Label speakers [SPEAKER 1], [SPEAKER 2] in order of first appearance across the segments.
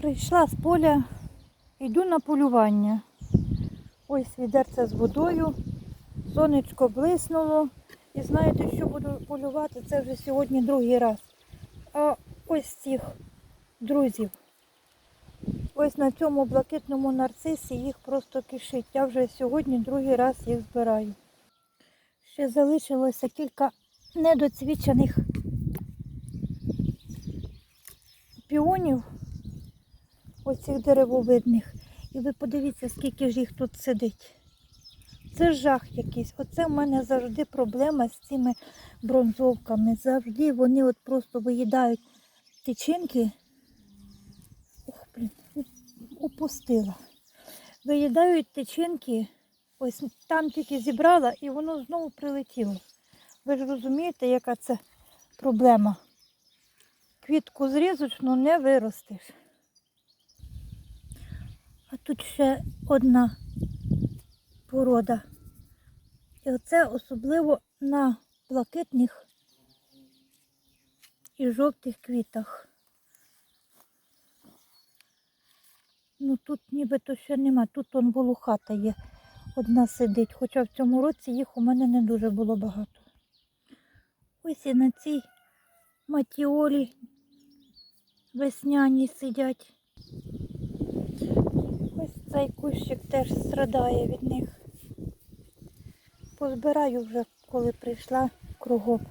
[SPEAKER 1] Прийшла з поля, йду на полювання. Ось відерце з водою, сонечко блиснуло. І знаєте, що буду полювати? Це вже сьогодні другий раз. А ось цих друзів. Ось на цьому блакитному нарцисі їх просто кишить. Я вже сьогодні другий раз їх збираю. Ще залишилося кілька недоцвічених піонів, ось цих деревовидних. І ви подивіться, скільки ж їх тут сидить. Це жах якийсь. Оце в мене завжди проблема з цими бронзовками. Завжди вони от просто виїдають тичинки. Ох, блін, упустила. Виїдають тичинки. Ось там тільки зібрала і воно знову прилетіло. Ви ж розумієте, яка це проблема? Квітку зрізочну не виростиш. А тут ще одна порода. І оце особливо на блакитних і жовтих квітах. Ну тут нібито ще нема. Тут он волохата є. Одна сидить. Хоча в цьому році їх у мене не дуже було багато. Ось і на цій матіолі весняні сидять. Ось цей кущик теж страдає від них. Позбираю вже, коли прийшла кругом.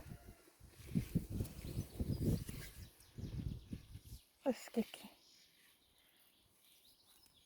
[SPEAKER 1] Ось скільки.